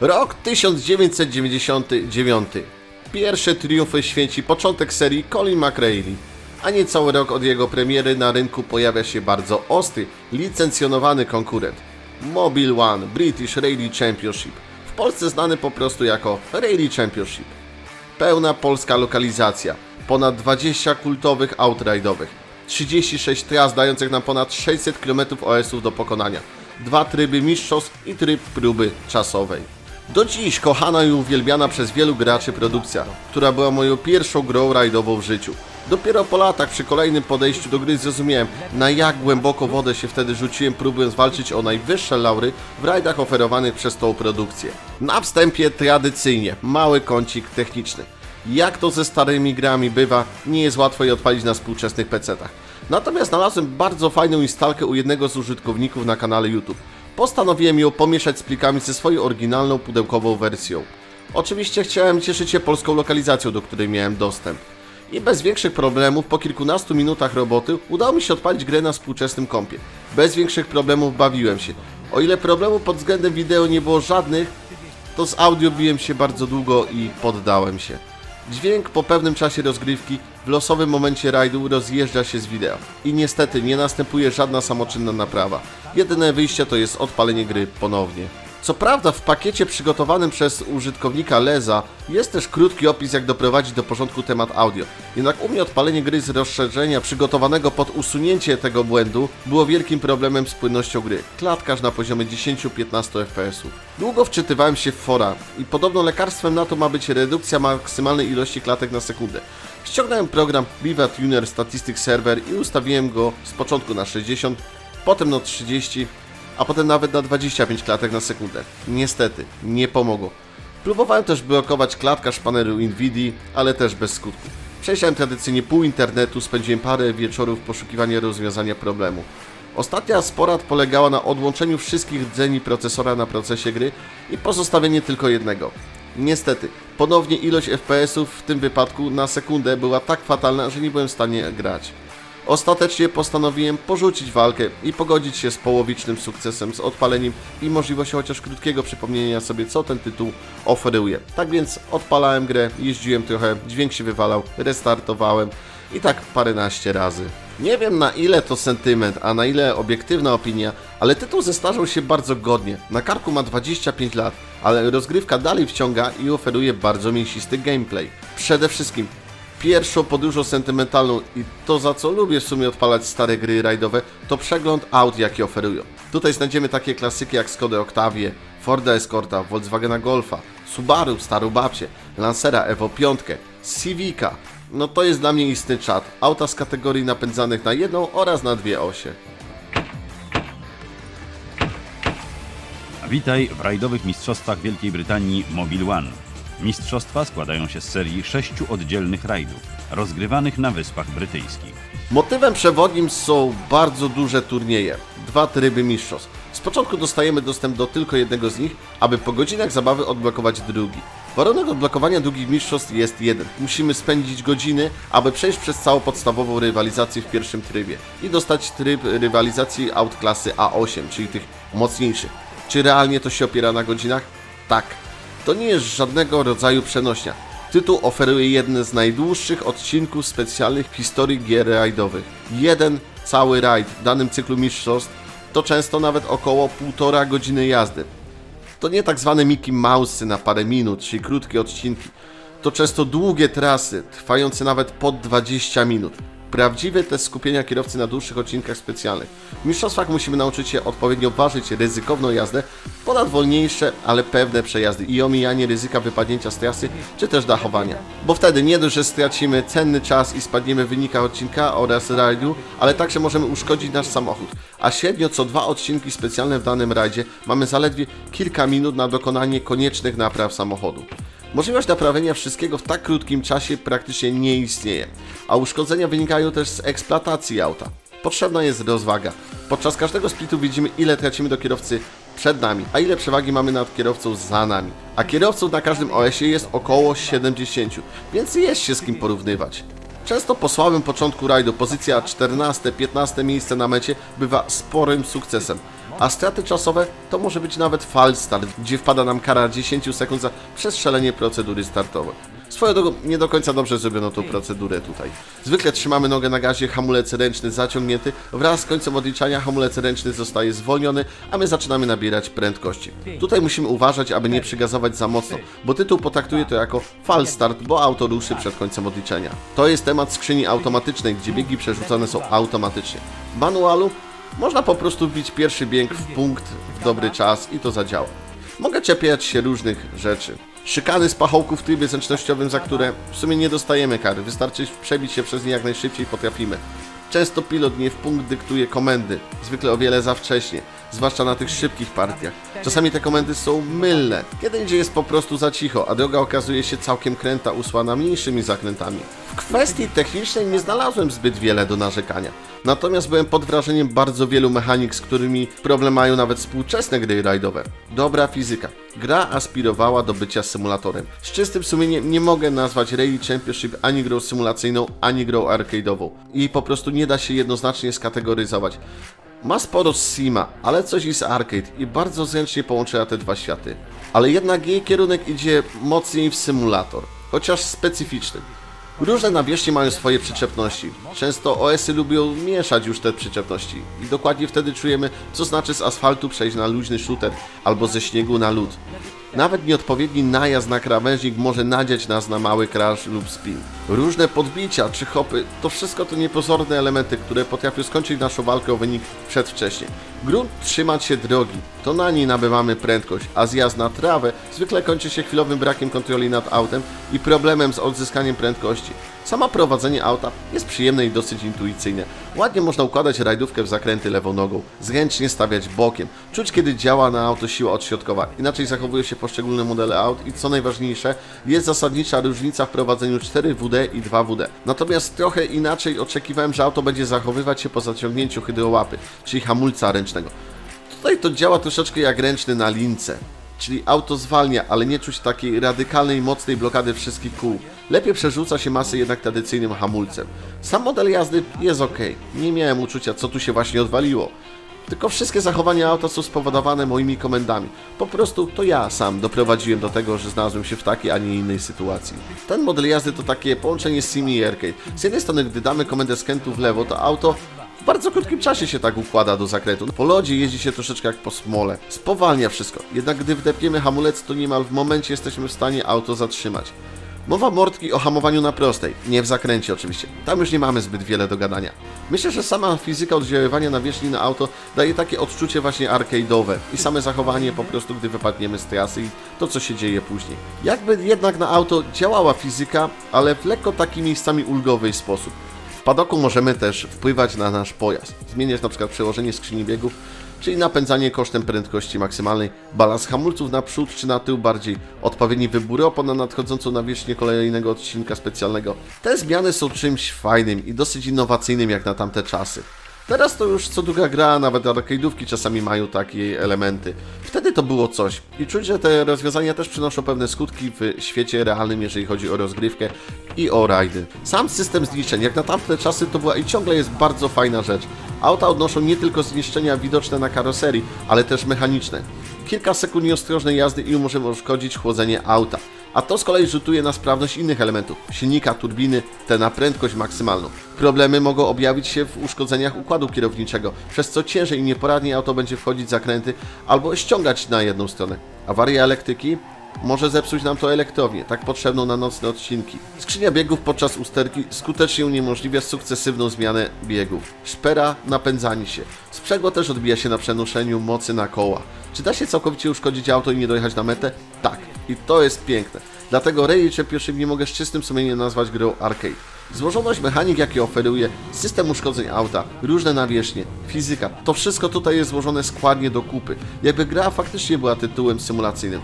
Rok 1999. Pierwsze triumfy święci początek serii Colin McRae. A niecały rok od jego premiery na rynku pojawia się bardzo ostry, licencjonowany konkurent. Mobile One British Rally Championship. W Polsce znany po prostu jako Rally Championship. Pełna polska lokalizacja, ponad 20 kultowych aut rajdowych, 36 tras dających nam ponad 600 km OS-ów do pokonania, dwa tryby mistrzostw i tryb próby czasowej. Do dziś kochana i uwielbiana przez wielu graczy produkcja, która była moją pierwszą grą rajdową w życiu. Dopiero po latach przy kolejnym podejściu do gry zrozumiałem, na jak głęboko wodę się wtedy rzuciłem, próbując walczyć o najwyższe laury w rajdach oferowanych przez tą produkcję. Na wstępie tradycyjnie, mały kącik techniczny. Jak to ze starymi grami bywa, nie jest łatwo je odpalić na współczesnych PC-tach. Natomiast znalazłem bardzo fajną instalkę u jednego z użytkowników na kanale YouTube. Postanowiłem ją pomieszać z plikami ze swoją oryginalną pudełkową wersją. Oczywiście chciałem cieszyć się polską lokalizacją, do której miałem dostęp. I bez większych problemów, po kilkunastu minutach roboty, udało mi się odpalić grę na współczesnym kompie. Bez większych problemów bawiłem się. O ile problemów pod względem wideo nie było żadnych, to z audio biłem się bardzo długo i poddałem się. Dźwięk po pewnym czasie rozgrywki w losowym momencie rajdu rozjeżdża się z wideo. I niestety nie następuje żadna samoczynna naprawa. Jedyne wyjście to jest odpalenie gry ponownie. Co prawda w pakiecie przygotowanym przez użytkownika Leza jest też krótki opis jak doprowadzić do porządku temat audio. Jednak u mnie odpalenie gry z rozszerzenia przygotowanego pod usunięcie tego błędu było wielkim problemem z płynnością gry. Klatkarz na poziomie 10-15 fps. Długo wczytywałem się w fora i podobno lekarstwem na to ma być redukcja maksymalnej ilości klatek na sekundę. Ściągnąłem program Viva Tuner Statistics Server i ustawiłem go z początku na 60, potem na 30, a potem nawet na 25 klatek na sekundę. Niestety, nie pomogło. Próbowałem też blokować klatkarz panelu Nvidia, ale też bez skutku. Przejrzałem tradycyjnie pół internetu, spędziłem parę wieczorów w poszukiwaniu rozwiązania problemu. Ostatnia z porad polegała na odłączeniu wszystkich rdzeni procesora na procesie gry i pozostawienie tylko jednego. Niestety, ponownie ilość FPS-ów w tym wypadku na sekundę była tak fatalna, że nie byłem w stanie grać. Ostatecznie postanowiłem porzucić walkę i pogodzić się z połowicznym sukcesem z odpaleniem i możliwością chociaż krótkiego przypomnienia sobie, co ten tytuł oferuje. Tak więc odpalałem grę, jeździłem trochę, dźwięk się wywalał, restartowałem i tak paręnaście razy. Nie wiem na ile to sentyment, a na ile obiektywna opinia, ale tytuł zestarzał się bardzo godnie. Na karku ma 25 lat, ale rozgrywka dalej wciąga i oferuje bardzo mięsisty gameplay. Przede wszystkim pierwszą podróżą sentymentalną i to za co lubię w sumie odpalać stare gry rajdowe, to przegląd aut jakie oferują. Tutaj znajdziemy takie klasyki jak Skoda Octavia, Forda Escorta, Volkswagena Golfa, Subaru, Starą Babcię, Lancera Evo 5, Civica. No to jest dla mnie istny czat. Auta z kategorii napędzanych na jedną oraz na dwie osie. Witaj w rajdowych mistrzostwach Wielkiej Brytanii Mobile One. Mistrzostwa składają się z serii sześciu oddzielnych rajdów, rozgrywanych na Wyspach Brytyjskich. Motywem przewodnim są bardzo duże turnieje, dwa tryby mistrzostw. Z początku dostajemy dostęp do tylko jednego z nich, aby po godzinach zabawy odblokować drugi. Warunek odblokowania długich mistrzostw jest jeden. Musimy spędzić godziny, aby przejść przez całą podstawową rywalizację w pierwszym trybie i dostać tryb rywalizacji aut klasy A8, czyli tych mocniejszych. Czy realnie to się opiera na godzinach? Tak. To nie jest żadnego rodzaju przenośnia. Tytuł oferuje jeden z najdłuższych odcinków specjalnych w historii gier rajdowych. Jeden cały rajd w danym cyklu mistrzostw to często nawet około półtora godziny jazdy. To nie tak zwane Mickey Mouse na parę minut, czyli krótkie odcinki. To często długie trasy, trwające nawet pod 20 minut. Prawdziwy test skupienia kierowcy na dłuższych odcinkach specjalnych. W mistrzostwach musimy nauczyć się odpowiednio ważyć ryzykowną jazdę ponad wolniejsze, ale pewne przejazdy i omijanie ryzyka wypadnięcia z trasy, czy też dachowania. Bo wtedy nie dość, że stracimy cenny czas i spadniemy w wynikach odcinka oraz rajdu, ale także możemy uszkodzić nasz samochód. A średnio co dwa odcinki specjalne w danym rajdzie mamy zaledwie kilka minut na dokonanie koniecznych napraw samochodu. Możliwość naprawienia wszystkiego w tak krótkim czasie praktycznie nie istnieje, a uszkodzenia wynikają też z eksploatacji auta. Potrzebna jest rozwaga. Podczas każdego splitu widzimy ile tracimy do kierowcy przed nami, a ile przewagi mamy nad kierowcą za nami. A kierowców na każdym OS-ie jest około 70, więc jest się z kim porównywać. Często po słabym początku rajdu pozycja 14-15 miejsce na mecie bywa sporym sukcesem. A straty czasowe to może być nawet fal start, gdzie wpada nam kara 10 sekund za przestrzelenie procedury startowej. Swoją drogą nie do końca dobrze zrobiono tą procedurę tutaj. Zwykle trzymamy nogę na gazie, hamulec ręczny zaciągnięty, wraz z końcem odliczania hamulec ręczny zostaje zwolniony, a my zaczynamy nabierać prędkości. Tutaj musimy uważać, aby nie przygazować za mocno, bo tytuł potraktuje to jako fal start, bo auto ruszy przed końcem odliczenia. To jest temat skrzyni automatycznej, gdzie biegi przerzucane są automatycznie. W manualu można po prostu wbić pierwszy bieg w punkt w dobry czas i to zadziała. Mogę czepiać się różnych rzeczy. Szykany z pachołków w trybie zręcznościowym, za które w sumie nie dostajemy kary. Wystarczy przebić się przez nie jak najszybciej potrafimy. Często pilot nie w punkt dyktuje komendy, zwykle o wiele za wcześnie, zwłaszcza na tych szybkich partiach. Czasami te komendy są mylne, kiedy indziej jest po prostu za cicho, a droga okazuje się całkiem kręta, usłana mniejszymi zakrętami. W kwestii technicznej nie znalazłem zbyt wiele do narzekania. Natomiast byłem pod wrażeniem bardzo wielu mechanik, z którymi problem mają nawet współczesne gry rajdowe. Dobra fizyka. Gra aspirowała do bycia symulatorem. Z czystym sumieniem nie mogę nazwać Rally Championship ani grą symulacyjną, ani grą arcade'ową. I po prostu nie da się jednoznacznie skategoryzować. Ma sporo z Sima, ale coś i z arcade i bardzo zręcznie połączyła te dwa światy. Ale jednak jej kierunek idzie mocniej w symulator, chociaż specyficzny. Różne nawierzchnie mają swoje przyczepności. Często OS-y lubią mieszać już te przyczepności i dokładnie wtedy czujemy, co znaczy z asfaltu przejść na luźny shooter albo ze śniegu na lód. Nawet nieodpowiedni najazd na krawężnik może nadziać nas na mały crash lub spin. Różne podbicia czy hopy to wszystko to niepozorne elementy, które potrafią skończyć naszą walkę o wynik przedwcześnie. Grunt trzymać się drogi, to na niej nabywamy prędkość, a zjazd na trawę zwykle kończy się chwilowym brakiem kontroli nad autem i problemem z odzyskaniem prędkości. Sama prowadzenie auta jest przyjemne i dosyć intuicyjne. Ładnie można układać rajdówkę w zakręty lewą nogą, zręcznie stawiać bokiem, czuć kiedy działa na auto siła odśrodkowa. Inaczej zachowują się poszczególne modele aut i co najważniejsze, jest zasadnicza różnica w prowadzeniu 4WD i 2WD. Natomiast trochę inaczej oczekiwałem, że auto będzie zachowywać się po zaciągnięciu hydrołapy, czyli hamulca ręcznego. Tutaj to działa troszeczkę jak ręczny na lince. Czyli auto zwalnia, ale nie czuć takiej radykalnej, mocnej blokady wszystkich kół. Lepiej przerzuca się masę jednak tradycyjnym hamulcem. Sam model jazdy jest ok. Nie miałem uczucia, co tu się właśnie odwaliło. Tylko wszystkie zachowania auta są spowodowane moimi komendami. Po prostu to ja sam doprowadziłem do tego, że znalazłem się w takiej, a nie innej sytuacji. Ten model jazdy to takie połączenie Sim i Arcade. Z jednej strony, gdy damy komendę skrętu w lewo, to auto w bardzo krótkim czasie się tak układa do zakrętu. Po lodzie jeździ się troszeczkę jak po smole. Spowalnia wszystko. Jednak gdy wdepniemy hamulec, to niemal w momencie jesteśmy w stanie auto zatrzymać. Mowa mordki o hamowaniu na prostej, nie w zakręcie oczywiście. Tam już nie mamy zbyt wiele do gadania. Myślę, że sama fizyka oddziaływania nawierzchni na auto daje takie odczucie właśnie arcade'owe i same zachowanie po prostu, gdy wypadniemy z trasy i to, co się dzieje później. Jakby jednak na auto działała fizyka, ale w lekko taki miejscami ulgowy sposób. Padoku możemy też wpływać na nasz pojazd, zmieniać na przykład przełożenie skrzyni biegów, czyli napędzanie kosztem prędkości maksymalnej, balans hamulców na przód czy na tył bardziej, odpowiedni wybór opon na nadchodzącą nawierzchnię kolejnego odcinka specjalnego. Te zmiany są czymś fajnym i dosyć innowacyjnym jak na tamte czasy. Teraz to już co druga gra, nawet arcade'ówki czasami mają takie elementy. Wtedy to było coś i czuć, że te rozwiązania też przynoszą pewne skutki w świecie realnym, jeżeli chodzi o rozgrywkę i o rajdy. Sam system zniszczeń, jak na tamte czasy, to była i ciągle jest bardzo fajna rzecz. Auta odnoszą nie tylko zniszczenia widoczne na karoserii, ale też mechaniczne. Kilka sekund nieostrożnej jazdy i możemy uszkodzić chłodzenie auta. A to z kolei rzutuje na sprawność innych elementów, silnika, turbiny, te na prędkość maksymalną. Problemy mogą objawić się w uszkodzeniach układu kierowniczego, przez co ciężej i nieporadnie auto będzie wchodzić w zakręty albo ściągać na jedną stronę. Awaria elektryki może zepsuć nam to elektrownię, tak potrzebną na nocne odcinki. Skrzynia biegów podczas usterki skutecznie uniemożliwia sukcesywną zmianę biegów. Szpera napędzanie się. Sprzęgło też odbija się na przenoszeniu mocy na koła. Czy da się całkowicie uszkodzić auto i nie dojechać na metę? Tak. I to jest piękne. Dlatego Rally Championship nie mogę z czystym sumieniem nazwać grą arcade. Złożoność mechanik, jakie oferuje, system uszkodzeń auta, różne nawierzchnie, fizyka, to wszystko tutaj jest złożone składnie do kupy, jakby gra faktycznie była tytułem symulacyjnym.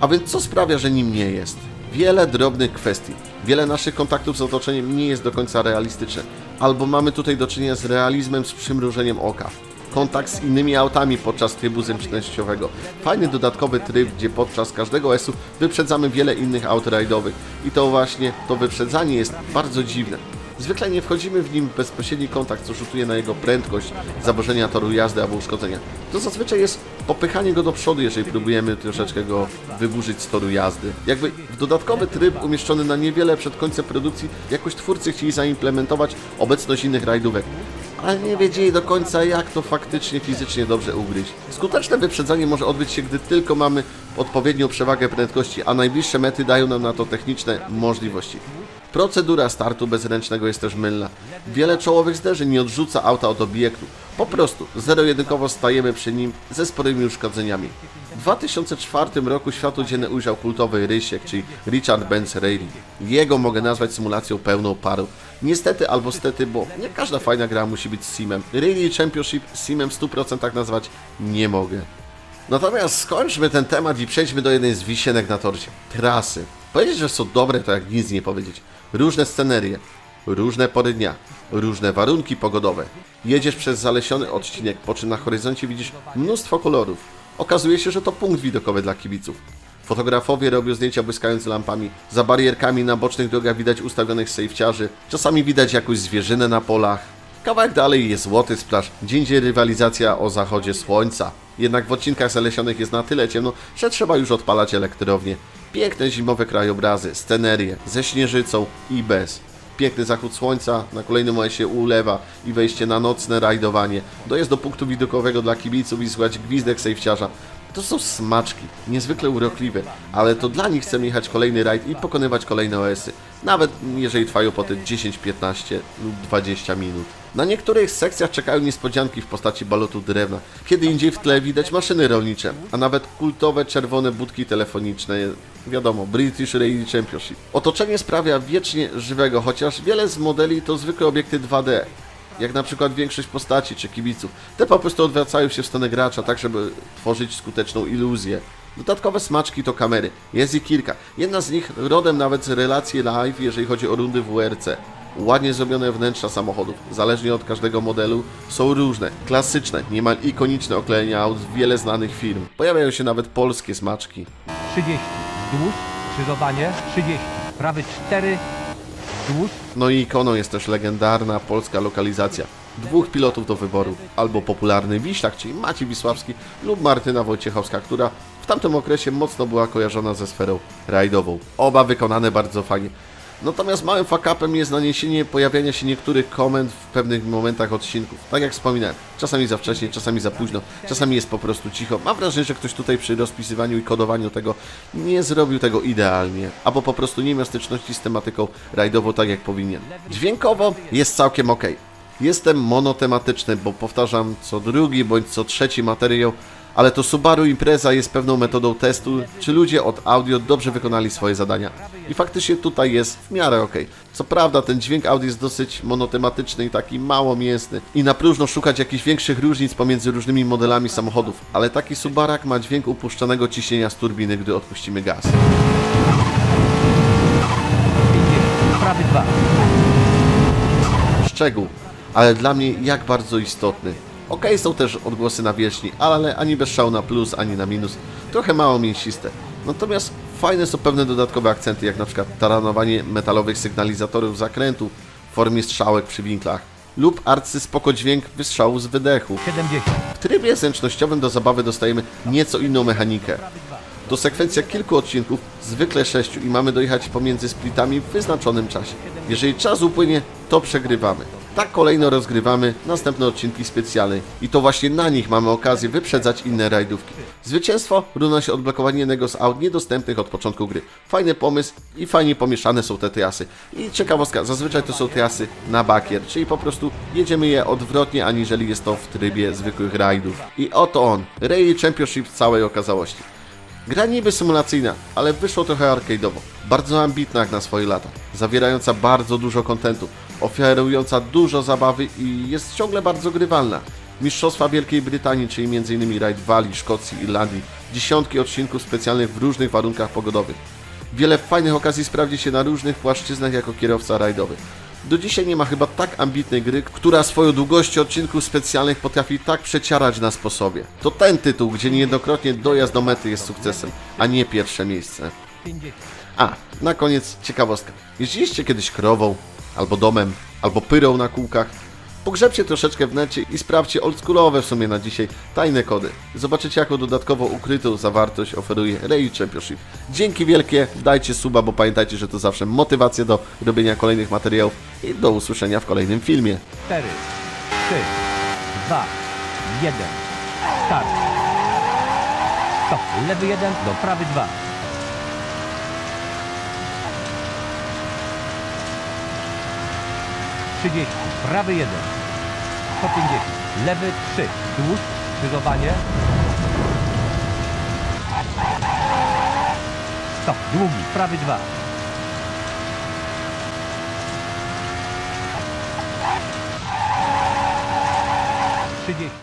A więc co sprawia, że nim nie jest? Wiele drobnych kwestii. Wiele naszych kontaktów z otoczeniem nie jest do końca realistyczne. Albo mamy tutaj do czynienia z realizmem z przymrużeniem oka. Kontakt z innymi autami podczas trybu zręcznościowego. Fajny dodatkowy tryb, gdzie podczas każdego S-u wyprzedzamy wiele innych aut rajdowych. I to właśnie to wyprzedzanie jest bardzo dziwne. Zwykle nie wchodzimy w nim w bezpośredni kontakt, co rzutuje na jego prędkość, zaburzenia toru jazdy albo uszkodzenia. To zazwyczaj jest popychanie go do przodu, jeżeli próbujemy troszeczkę go wyburzyć z toru jazdy. Jakby w dodatkowy tryb umieszczony na niewiele przed końcem produkcji, jakoś twórcy chcieli zaimplementować obecność innych rajdówek ale nie wiedzieli do końca, jak to faktycznie fizycznie dobrze ugryźć. Skuteczne wyprzedzanie może odbyć się, gdy tylko mamy odpowiednią przewagę prędkości, a najbliższe mety dają nam na to techniczne możliwości. Procedura startu bezręcznego jest też mylna. Wiele czołowych zderzeń nie odrzuca auta od obiektu. Po prostu zero-jedynkowo stajemy przy nim ze sporymi uszkodzeniami. W 2004 roku światło dzienne ujrzał kultowy Rysiek, czyli Richard Benz Rally. Jego mogę nazwać symulacją pełną paru. Niestety albo stety, bo nie każda fajna gra musi być simem. Rally Championship simem w 100% nazwać nie mogę. Natomiast skończmy ten temat i przejdźmy do jednej z wisienek na torcie. Trasy. Powiedzieć, że są dobre, to jak nic nie powiedzieć. Różne scenerie, różne pory dnia, różne warunki pogodowe. Jedziesz przez zalesiony odcinek, po czym na horyzoncie widzisz mnóstwo kolorów. Okazuje się, że to punkt widokowy dla kibiców. Fotografowie robią zdjęcia błyskając lampami. Za barierkami na bocznych drogach widać ustawionych sejfciarzy. Czasami widać jakąś zwierzynę na polach. Kawałek dalej jest złoty splash, gdzie indziej rywalizacja o zachodzie słońca. Jednak w odcinkach zalesionych jest na tyle ciemno, że trzeba już odpalać elektrownię. Piękne zimowe krajobrazy, scenerie, ze śnieżycą i bez. Piękny zachód słońca, na kolejnym momencie ulewa i wejście na nocne rajdowanie. Dojazd do punktu widokowego dla kibiców i słuchać gwizdek sejfciarza. To są smaczki, niezwykle urokliwe, ale to dla nich chcemy jechać kolejny rajd i pokonywać kolejne OS-y, nawet jeżeli trwają po te 10, 15 lub 20 minut. Na niektórych sekcjach czekają niespodzianki w postaci balotu drewna, kiedy indziej w tle widać maszyny rolnicze, a nawet kultowe czerwone budki telefoniczne, wiadomo, British Rally Championship. Otoczenie sprawia wiecznie żywego, chociaż wiele z modeli to zwykłe obiekty 2D, jak na przykład większość postaci czy kibiców. Te po prostu odwracają się w stronę gracza, tak żeby tworzyć skuteczną iluzję. Dodatkowe smaczki to kamery. Jest ich kilka. Jedna z nich rodem nawet z relacji live, jeżeli chodzi o rundy WRC. Ładnie zrobione wnętrza samochodów, zależnie od każdego modelu, są różne, klasyczne, niemal ikoniczne oklejenia aut z wiele znanych firm. Pojawiają się nawet polskie smaczki. 30. Wzdłuż, krzyżowanie 30. Prawy 4. Wzdłuż, No i ikoną jest też legendarna polska lokalizacja. Dwóch pilotów do wyboru, albo popularny Wiślak, czyli Maciej Wisławski lub Martyna Wojciechowska, która w tamtym okresie mocno była kojarzona ze sferą rajdową. Oba wykonane bardzo fajnie. Natomiast małym fakapem jest naniesienie pojawiania się niektórych komend w pewnych momentach odcinków. Tak jak wspominałem, czasami za wcześnie, czasami za późno, czasami jest po prostu cicho. Mam wrażenie, że ktoś tutaj przy rozpisywaniu i kodowaniu tego nie zrobił tego idealnie, albo po prostu nie miał styczności z tematyką rajdową tak jak powinien. Dźwiękowo jest całkiem ok. Jestem monotematyczny, bo powtarzam co drugi bądź co trzeci materiał, ale to Subaru Impreza jest pewną metodą testu, czy ludzie od audio dobrze wykonali swoje zadania. I faktycznie tutaj jest w miarę ok. Co prawda ten dźwięk audio jest dosyć monotematyczny i taki mało mięsny i na próżno szukać jakichś większych różnic pomiędzy różnymi modelami samochodów, ale taki Subarak ma dźwięk upuszczanego ciśnienia z turbiny, gdy odpuścimy gaz. 50. Prawy 2. szczegół, ale dla mnie jak bardzo istotny. Ok, są też odgłosy na wierzchni, ale ani bez szału na plus, ani na minus. Trochę mało mięsiste. Natomiast fajne są pewne dodatkowe akcenty, jak na przykład taranowanie metalowych sygnalizatorów zakrętu w formie strzałek przy winklach lub arcy spoko dźwięk wystrzału z wydechu. 70. W trybie zręcznościowym do zabawy dostajemy nieco inną mechanikę. Do sekwencja kilku odcinków, zwykle sześciu i mamy dojechać pomiędzy splitami w wyznaczonym czasie. Jeżeli czas upłynie, to przegrywamy. Tak kolejno rozgrywamy następne odcinki specjalne i to właśnie na nich mamy okazję wyprzedzać inne rajdówki. Zwycięstwo równa się odblokowanie jednego z aut niedostępnych od początku gry. Fajny pomysł i fajnie pomieszane są te trasy. I ciekawostka, zazwyczaj to są trasy na bakier, czyli po prostu jedziemy je odwrotnie, aniżeli jest to w trybie zwykłych rajdów. I oto on, Rally Championship w całej okazałości. Gra niby symulacyjna, ale wyszło trochę arcade'owo. Bardzo ambitna jak na swoje lata, zawierająca bardzo dużo kontentu, oferująca dużo zabawy i jest ciągle bardzo grywalna. Mistrzostwa Wielkiej Brytanii, czyli m.in. rajd Walii, Szkocji, Irlandii, dziesiątki odcinków specjalnych w różnych warunkach pogodowych. Wiele fajnych okazji sprawdzi się na różnych płaszczyznach jako kierowca rajdowy. Do dzisiaj nie ma chyba tak ambitnej gry, która swoją długością odcinków specjalnych potrafi tak przeciarać na sposobie. To ten tytuł, gdzie niejednokrotnie dojazd do mety jest sukcesem, a nie pierwsze miejsce. 50. A, na koniec ciekawostka. Jeździliście kiedyś krową? Albo domem, albo pyrą na kółkach. Pogrzebcie troszeczkę w necie i sprawdźcie oldschoolowe w sumie na dzisiaj tajne kody. Zobaczycie jaką dodatkowo ukrytą zawartość oferuje Ray Championship. Dzięki wielkie, dajcie suba, bo pamiętajcie, że to zawsze motywacja do robienia kolejnych materiałów i do usłyszenia w kolejnym filmie. 4, 3, 2, 1. Start. Stop. Lewy 1 do prawy 2. Trzydzieści, prawy 1. 150, lewy 3, wzdłuż, skrzyżowanie. Stop, długi, prawy 2. 30.